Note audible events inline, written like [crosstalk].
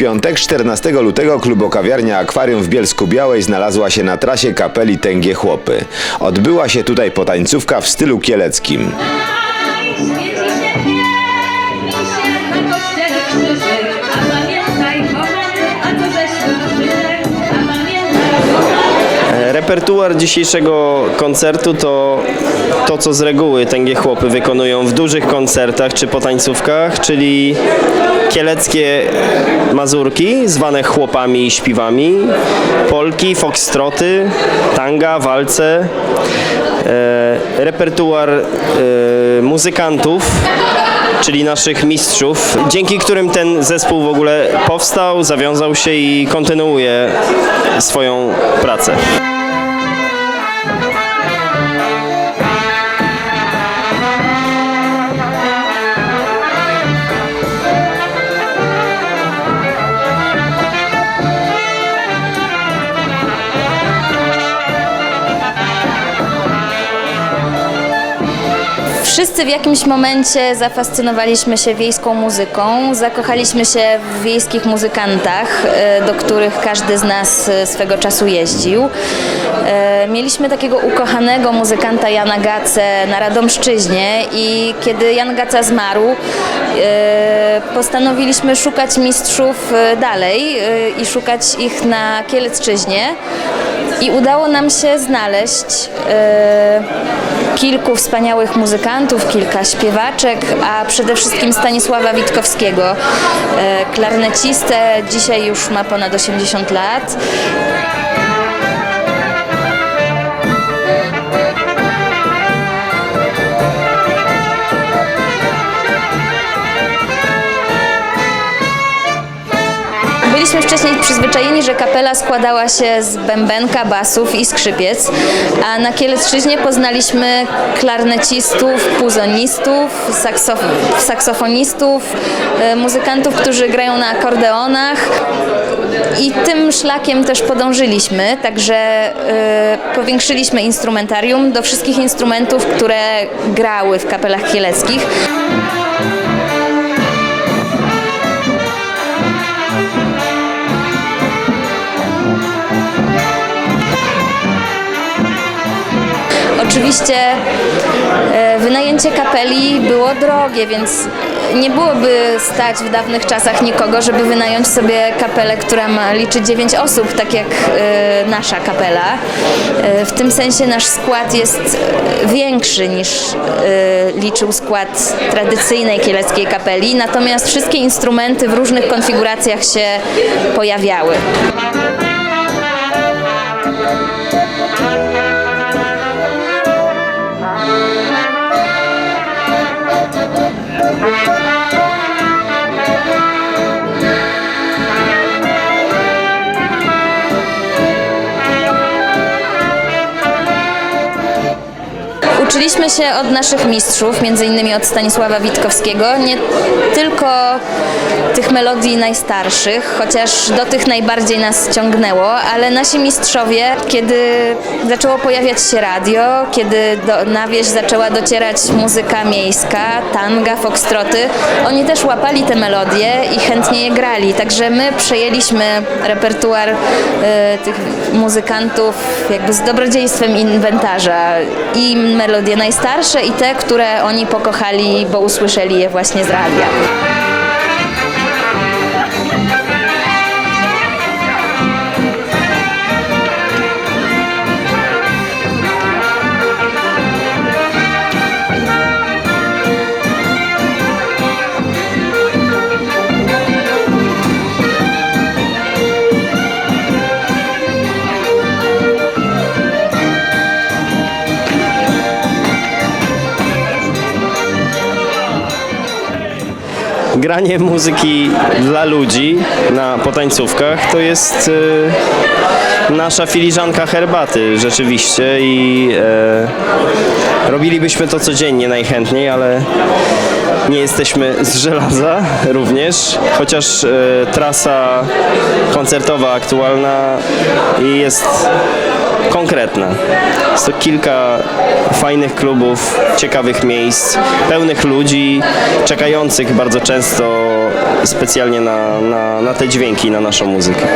piątek 14 lutego klubokawiarnia Akwarium w Bielsku Białej znalazła się na trasie kapeli Tęgie Chłopy. Odbyła się tutaj potańcówka w stylu kieleckim. Repertuar dzisiejszego koncertu to to, co z reguły tęgie chłopy wykonują w dużych koncertach czy potańcówkach, czyli kieleckie mazurki, zwane chłopami i śpiwami, polki, foxtroty, tanga, walce, e, repertuar e, muzykantów, czyli naszych mistrzów, dzięki którym ten zespół w ogóle powstał, zawiązał się i kontynuuje swoją pracę. Wszyscy w jakimś momencie zafascynowaliśmy się wiejską muzyką, zakochaliśmy się w wiejskich muzykantach, e, do których każdy z nas e, swego czasu jeździł. E, Mieliśmy takiego ukochanego muzykanta Jana Gacę na Radomszczyźnie i kiedy Jan Gaca zmarł, postanowiliśmy szukać mistrzów dalej i szukać ich na Kielecczyźnie. I udało nam się znaleźć e, kilku wspaniałych muzykantów, kilka śpiewaczek, a przede wszystkim Stanisława Witkowskiego, e, klarnecistę, dzisiaj już ma ponad 80 lat. Wcześniej przyzwyczajeni, że kapela składała się z bębenka, basów i skrzypiec, a na Kielecczyźnie poznaliśmy klarnecistów, puzonistów, saksof- saksofonistów, e, muzykantów, którzy grają na akordeonach i tym szlakiem też podążyliśmy, także e, powiększyliśmy instrumentarium do wszystkich instrumentów, które grały w kapelach kieleckich. Oczywiście e, wynajęcie kapeli było drogie, więc nie byłoby stać w dawnych czasach nikogo, żeby wynająć sobie kapelę, która ma liczy 9 osób, tak jak e, nasza kapela. E, W tym sensie nasz skład jest większy niż liczył skład tradycyjnej kieleckiej kapeli, natomiast wszystkie instrumenty w różnych konfiguracjach się pojawiały. Uczyliśmy się od naszych mistrzów, między innymi od Stanisława Witkowskiego, nie tylko tych melodii najstarszych, chociaż do tych najbardziej nas ciągnęło, ale nasi mistrzowie, kiedy zaczęło pojawiać się radio, kiedy do, na wieś zaczęła docierać muzyka miejska, tanga, foxtroty, oni też łapali te melodie i chętnie je grali, także my przejęliśmy repertuar e, tych muzykantów jakby z dobrodziejstwem inwentarza i melodie najstarsze i te, które oni pokochali, bo usłyszeli je właśnie z radia. Granie muzyki dla ludzi na potańcówkach to jest e, nasza filiżanka herbaty rzeczywiście i e, robilibyśmy to codziennie najchętniej, ale nie jesteśmy z żelaza [laughs] również, chociaż e, trasa koncertowa aktualna jest konkretne. Jest to kilka fajnych klubów, ciekawych miejsc, pełnych ludzi, czekających bardzo często specjalnie na, na, na te dźwięki, na naszą muzykę.